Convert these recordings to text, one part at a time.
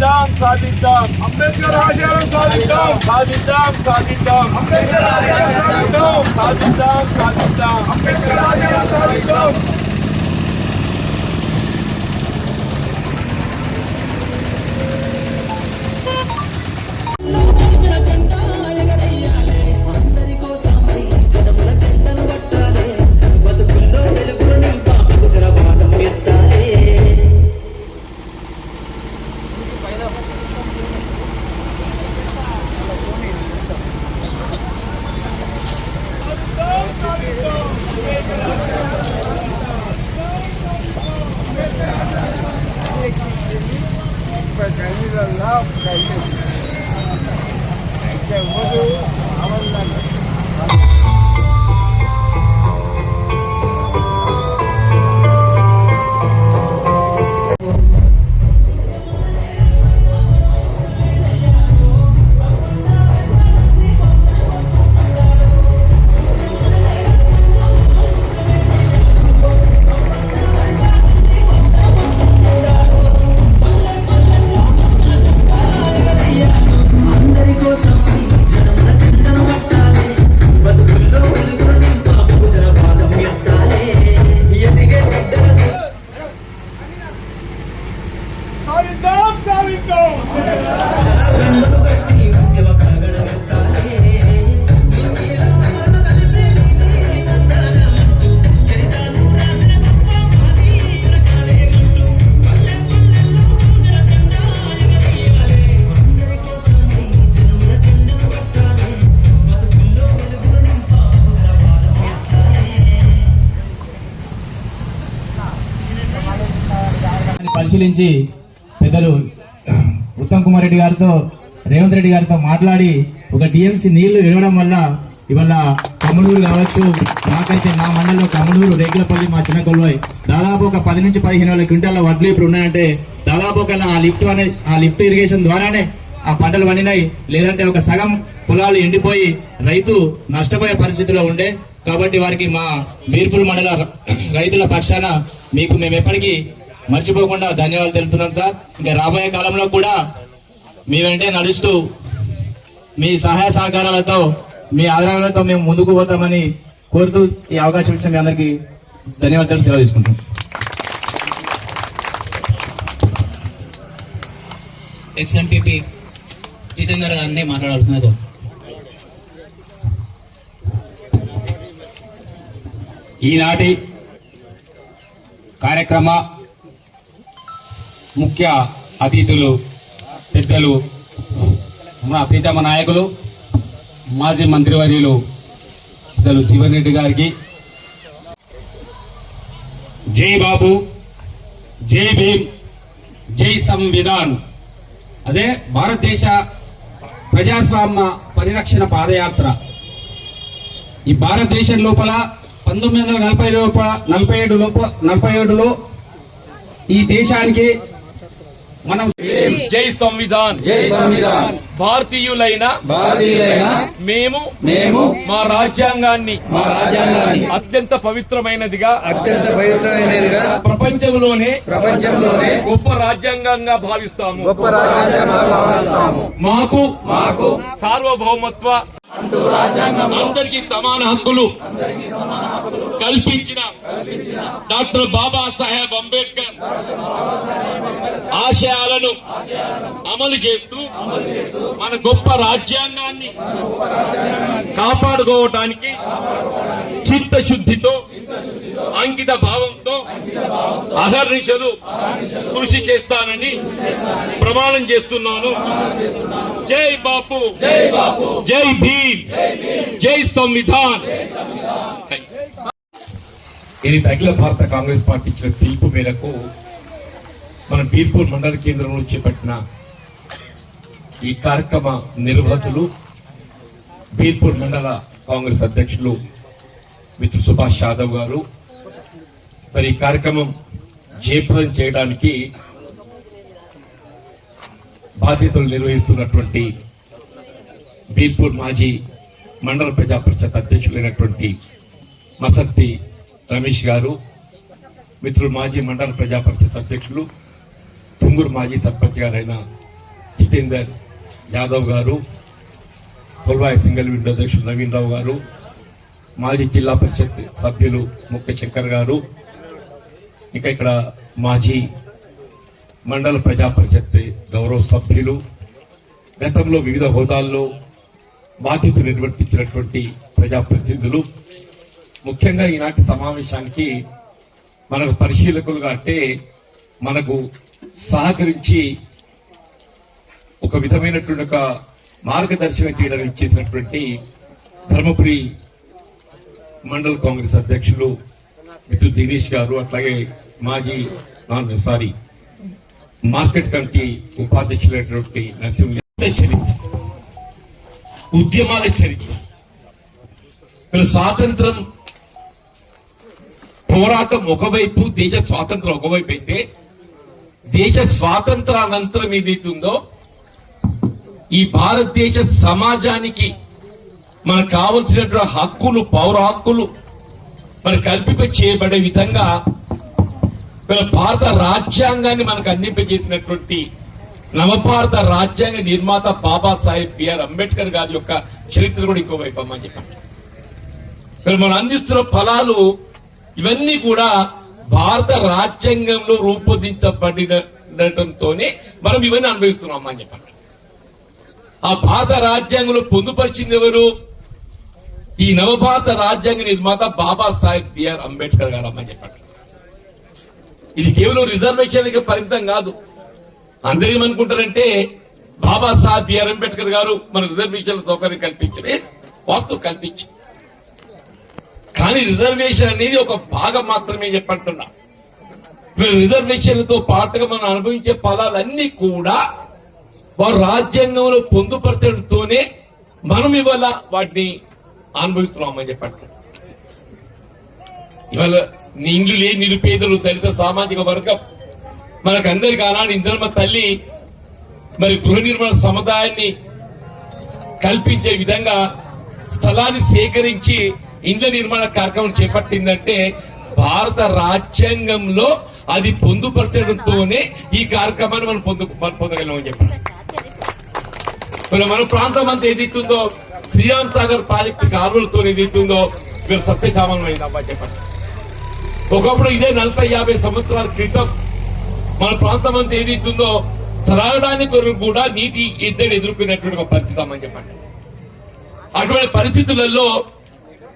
సాధిద్దాం సాధిద్దాం. అంబేద్కర్ ఆశయాలను సాధిద్దాం. సాధిద్దాం సాధిద్దాం. అంబేద్కర్ ఆశయాలను సాధిద్దాం. సాధిద్దాం సాధిద్దాం. అంబేద్కర్ ఆశయాలను సాధిద్దాం. అందరి పరిశీలించి పెద్దలు ఉత్తమ్ కుమార్ రెడ్డి గారితో రేవంత్ రెడ్డి గారితో మాట్లాడి ఒక టీఎంసీ నీళ్ళు ఇవ్వడం వల్ల ఇవాళ కమ్మడూరు కావచ్చు నాకైతే మా మండలంలో కమ్మడూరు రేగులపల్లి మా చిన్న కొల్వాయి దాదాపు ఒక పది నుంచి పదిహేను వేల క్వింటాల వడ్లు ఇప్పుడు ఉన్నాయంటే దాదాపు ఒక ఆ లిఫ్ట్ అనే ఆ లిఫ్ట్ ఇరిగేషన్ ద్వారానే ఆ పంటలు పండినాయి. లేదంటే ఒక సగం పొలాలు ఎండిపోయి రైతు నష్టపోయే పరిస్థితిలో ఉండే. కాబట్టి వారికి మా మీర్పూర్ మండల రైతుల పక్షాన మీకు మేము ఎప్పటికీ మర్చిపోకుండా ధన్యవాదాలు తెలుపుతున్నాం సార్. ఇంకా రాబోయే కాలంలో కూడా మీ వెంటే నడుస్తూ మీ సహాయ సహకారాలతో మీ ఆదరణలతో మేము ముందుకు పోతామని కోరుతూ ఈ అవకాశం ఇచ్చిన మీ అందరికీ ధన్యవాదాలు తెలియజేసుకుంటాం ఎక్స్ ఎంపీపీ జితేందర్ గారిని మాట్లాడాల్సినది. ఈనాటి కార్యక్రమ ముఖ్య అతిథులు పెద్దలు మా ప్రీతమ నాయకులు మాజీ మంత్రివర్యులు పెద్దలు జీవన్ రెడ్డి గారికి. జై బాబు జై భీమ్ జై సంవిధాన్. అదే భారతదేశ ప్రజాస్వామ్య పరిరక్షణ పాదయాత్ర. ఈ భారతదేశం లోపల పంతొమ్మిది వందల నలభై లోపల నలభై ఏడు లోప నలభై ఏడులో ఈ దేశానికి మనం జై సంవిధాన్. జై సంవిధాన్. భారతీయులైన భారతీయులైన మేము మేము మా రాజ్యాంగాన్ని మా రాజ్యాంగాన్ని అత్యంత పవిత్రమైనదిగా అత్యంత పవిత్రమైనదిగా ప్రపంచంలోనే ప్రపంచంలోనే గొప్ప రాజ్యాంగంగా భావిస్తాము. గొప్ప రాజ్యాంగంగా భావిస్తాము. మాకు మాకు సార్వభౌమత్వ అందరికీ సమాన హక్కులు. కల్పించిన డాక్టర్ బాబాసాహెబ్ అంబేద్కర్ ఆశయాలను అమలు చేస్తూ మన గొప్ప రాజ్యాంగాన్ని కాపాడుకోవటానికి చిత్తశుద్ధితో అంకిత భావంతో అహర్నిశలు కృషి చేస్తానని ప్రమాణం చేస్తున్నాను. జై బాపు జై భీమ్ జై సంవిధాన్. ఇది అఖిల భారత కాంగ్రెస్ పార్టీ ఇచ్చిన పిలుపు మేరకు మన బీర్పూర్ మండల కేంద్రంలో చేపట్టిన ఈ కార్యక్రమ నిర్వాహకులు బీర్పూర్ మండల కాంగ్రెస్ అధ్యక్షులు మిత్రు సుభాష్ యాదవ్ గారు. మరి ఈ కార్యక్రమం జయప్రదం చేయడానికి బాధ్యతలు నిర్వహిస్తున్నటువంటి బీర్పూర్ మాజీ మండల ప్రజా పరిషత్ అధ్యక్షులైనటువంటి మసక్తి రమేష్ గారు మిత్రులు మాజీ మండల ప్రజా పరిషత్ అధ్యక్షులు తుంగూరు మాజీ సర్పంచ్ గారైన జితేందర్ యాదవ్ గారు కొల్వాయి సింగల్ విండో అధ్యక్షులు నవీన్ రావు గారు మాజీ జిల్లా పరిషత్ సభ్యులు ముఖ్య శంకర్ గారు ఇంకా ఇక్కడ మాజీ మండల ప్రజాపరిషత్ గౌరవ సభ్యులు గతంలో వివిధ హోదాల్లో బాధ్యతలు నిర్వర్తించినటువంటి ప్రజాప్రతినిధులు ముఖ్యంగా ఈనాటి సమావేశానికి మనకు పరిశీలకులుగా అంటే మనకు సహకరించి ఒక విధమైనటువంటి ఒక మార్గదర్శనం చేయడం చేసినటువంటి ధర్మపురి మండల కాంగ్రెస్ అధ్యక్షులు మిత్రు దినేష్ గారు అట్లాగే మాజీ నాన్ సారీ మార్కెట్ కమిటీ ఉపాధ్యక్షులైనటువంటి నరసింహ చరిత్ర ఉద్యమాల చరిత్ర. స్వాతంత్రం పోరాటం ఒకవైపు దేశ స్వాతంత్రం ఒకవైపు అయితే దేశ స్వాతంత్రానంతరం ఏదైతుందో ఈ భారతదేశ సమాజానికి మనకు కావలసినటువంటి హక్కులు పౌర హక్కులు మరి కల్పింప చేయబడే విధంగా భారత రాజ్యాంగాన్ని మనకు అందింపజేసినటువంటి నవభారత రాజ్యాంగ నిర్మాత బాబాసాహెబ్ బిఆర్ అంబేద్కర్ గారి యొక్క చరిత్ర కూడా ఇంకోవైపు అమ్మని చెప్పండి. మనం అందిస్తున్న ఫలాలు ఇవన్నీ కూడా భారత రాజ్యాంగంలో రూపొందించబడినటంతోనే మనం ఇవన్నీ అనుభవిస్తున్నాం అని చెప్పండి. ఆ భారత రాజ్యాంగంలో పొందుపరిచింది ఎవరు? ఈ నవభారత రాజ్యాంగ నిర్మాత బాబాసాహెబ్ బిఆర్ అంబేద్కర్ గారు అమ్మని చెప్పండి. ఇది కేవలం రిజర్వేషన్కి పరిమితం కాదు. అందరూ ఏమనుకుంటారంటే బాబాసాహెబ్ బిఆర్ అంబేద్కర్ గారు మన రిజర్వేషన్ సౌకర్యం కల్పించలే వాస్తు కల్పించారు కానీ రిజర్వేషన్ అనేది ఒక భాగం మాత్రమే చెప్పంటున్నా. రిజర్వేషన్లతో పాటుగా మనం అనుభవించే పదాలన్నీ కూడా వారు రాజ్యాంగంలో పొందుపరచడంతోనే మనం ఇవాళ వాటిని అనుభవిస్తున్నామని చెప్పండి ఇవాళ నిండ్లు లేని నిరుపేదలు దళిత సామాజిక వర్గం మనకందరికి ఆనాడు ఇంద్రమ్మ తల్లి మరి గృహ నిర్మాణ సముదాయాన్ని కల్పించే విధంగా స్థలాన్ని సేకరించి ఇండ్ల నిర్మాణ కార్యక్రమం చేపట్టిందంటే భారత రాజ్యాంగంలో అది పొందుపరచడంతోనే ఈ కార్యక్రమాన్ని మనం పొందు పొందగలమని చెప్పారు. మన ప్రాంతం అంతా ఏదైతుందో శ్రీరామ్ సాగర్ ప్రాజెక్టు కాలువలతో ఏదైతుందో మీరు సత్యకామమైందమ్మా చెప్పండి. ఒకప్పుడు ఇదే నలభై యాభై సంవత్సరాల క్రితం మన ప్రాంతం అంతా ఏదైతుందో త్రాగడానికి కొరకు కూడా నీటి ఎద్దడి ఎదుర్కొనేటువంటి ఒక పరిస్థితి అమ్మని చెప్పండి. అటువంటి పరిస్థితులలో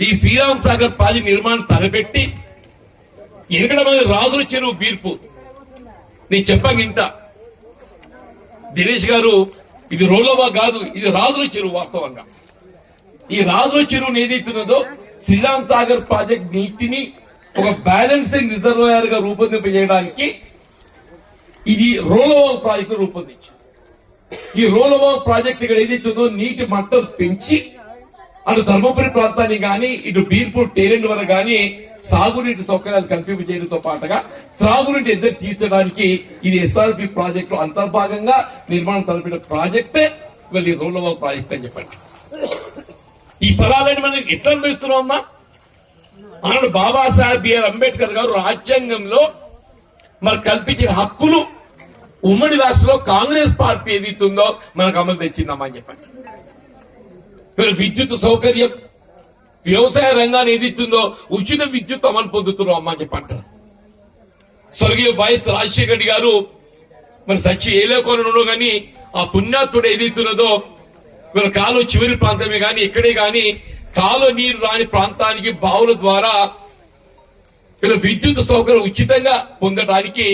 ఈ శ్రీరామ్ సాగర్ ప్రాజెక్ట్ నిర్మాణం తలపెట్టి ఎనకడ మంది రాజుల చెరువు బీర్పు నేను చెప్పాను ఇంత. దినేష్ గారు ఇది రోలోవా కాదు ఇది రాజుల చెరువు వాస్తవంగా. ఈ రాజుల చెరువు ఏదైతున్నదో శ్రీరామ్ సాగర్ ప్రాజెక్ట్ నీటిని ఒక బ్యాలెన్సింగ్ రిజర్వాయర్గా రూపొందింపజేయడానికి ఇది రోలోవా ప్రాజెక్టు రూపొందించింది. ఈ రోలోవా ప్రాజెక్ట్ ఇక్కడ ఏదైతుందో నీటి మట్టం పెంచి అటు ధర్మపురి ప్రాంతాన్ని గాని ఇటు బీర్పూర్ టేరెంట్ వరకు గాని సాగునీటి సౌకర్యాలు కల్పింపజేయడంతో పాటుగా త్రాగునీటి ఎద్దరు తీర్చడానికి ఇది ఎస్ఆర్పి ప్రాజెక్టు అంతర్భాగంగా నిర్మాణం తలపిన ప్రాజెక్టే వెళ్ళి రోలవ ప్రాజెక్ట్ అని చెప్పండి. ఈ ఫలాలని మనం ఎట్లా అనుభవిస్తున్నాం అమ్మా? ఆనాడు బాబాసాహెబ్ బిఆర్ అంబేద్కర్ గారు రాజ్యాంగంలో మరి కల్పించిన హక్కులు ఉమ్మడి రాష్ట్రంలో కాంగ్రెస్ పార్టీ ఏదైతుందో మనకు అమలు తెచ్చిందమ్మా అని చెప్పండి. విద్యుత్ సౌకర్యం వ్యవసాయ రంగాన్ని ఏదిస్తుందో ఉచిత విద్యుత్ అమలు పొందుతున్నాం అమ్మా అని చెప్పంటారు స్వర్గీయ వైఎస్ రాజశేఖర రెడ్డి గారు మరి సచ్చి ఏలేకోనలో గాని ఆ పుణ్యాత్ముడు ఏదైతున్నదో వీళ్ళ కాలు చివరి ప్రాంతమే గాని ఇక్కడే గాని కాలువ నీరు రాని ప్రాంతానికి బావుల ద్వారా వీళ్ళ విద్యుత్ సౌకర్యం ఉచితంగా పొందడానికి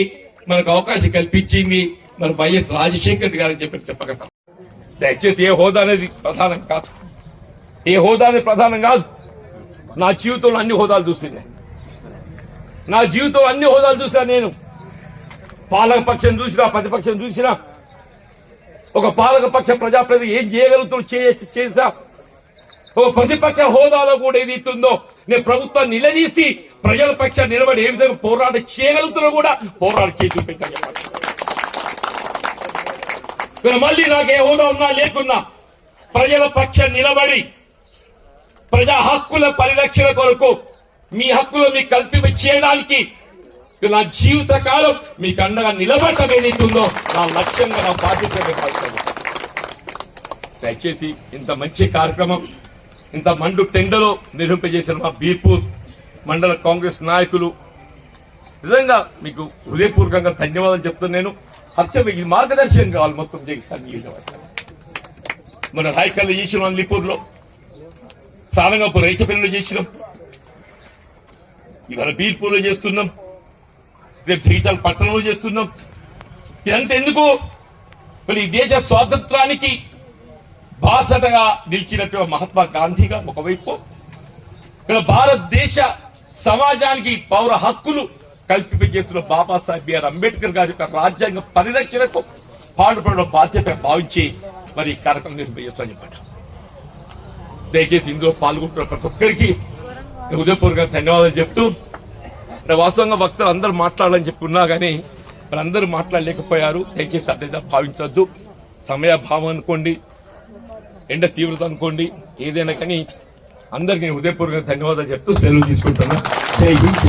మనకు అవకాశం కల్పించింది మరి వైఎస్ రాజశేఖర్ రెడ్డి గారు చెప్పి చెప్పగలం దయచేసి ఏ హోదా అనేది ప్రధానం కాదు. ఏ హోదా ప్రధానం కాదు. నా జీవితంలో అన్ని హోదాలు చూసింది. నా జీవితంలో అన్ని హోదాలు చూసినా నేను. పాలక పక్షం చూసినా ప్రతిపక్షం చూసినా ఒక పాలక పక్ష ప్రజాప్రతి ఏం చేయగలుగుతున్నా చేసా చేసినా ఒక ప్రతిపక్ష హోదాలో కూడా ఏది ఇస్తుందో నేను ప్రభుత్వం నిలదీసి ప్రజల పక్ష నిలబడి ఏ విధంగా పోరాటం చేయగలుగుతున్నా కూడా పోరాటం చేసి చూపించాలి మళ్ళీ నాకు ఏ హోదా ఉన్నా లేకున్నా ప్రజల పక్ష నిలబడి ప్రజా హక్కుల పరిరక్షణ కొరకు మీ హక్కులు మీకు కల్పింప చేయడానికి నా జీవిత కాలం మీకు అండగా నిలబడటం ఏదైతుందో నా లక్ష్యంగా నా బాధ్యత దయచేసి ఇంత మంచి కార్యక్రమం ఇంత మండు టెండలో నిర్వహింపజేసిన మా బీర్పూర్ మండల కాంగ్రెస్ నాయకులు నిజంగా మీకు హృదయపూర్వకంగా ధన్యవాదాలు చెప్తున్నాను నేను. హర్షం ఈ మార్గదర్శనం కావాలి మొత్తం జగన్ మన రాయకల్లు చేసిన లిపూర్లో సారంగపూర్ రైచపల్లిలో చేసినాం. ఇవాళ బీర్పూర్లో చేస్తున్నాం. రేపు జగిత్యాల పట్టణంలో చేస్తున్నాం. ఇదంతా ఎందుకు? మరి ఈ దేశ స్వాతంత్రానికి బాసటగా నిలిచినటువంటి మహాత్మా గాంధీగా ఒకవైపు ఇక్కడ భారతదేశ సమాజానికి పౌర హక్కులు కల్పింపజేస్తున్న బాబాసాహెబ్ బిఆర్ అంబేద్కర్ గారి యొక్క రాజ్యాంగ పరిరక్షణకు పాటుపడడం బాధ్యత భావించి మరి ఈ కార్యక్రమం నిర్వహిస్తాను చెప్పండి దయచేసి ఇందులో పాల్గొంటున్న ప్రతి ఒక్కరికి హృదయపూర్వకంగా ధన్యవాదాలు చెప్తూ వాస్తవంగా భక్తులు అందరూ మాట్లాడాలని చెప్పుకున్నా కానీ వాళ్ళందరూ మాట్లాడలేకపోయారు. దయచేసి అదేదా భావించవద్దు. సమయభావం అనుకోండి ఎండ తీవ్రత అనుకోండి ఏదైనా కానీ అందరికీ హృదయపూర్వకంగా ధన్యవాదాలు చెప్తూ సెలవు తీసుకుంటున్నా. జై హింద్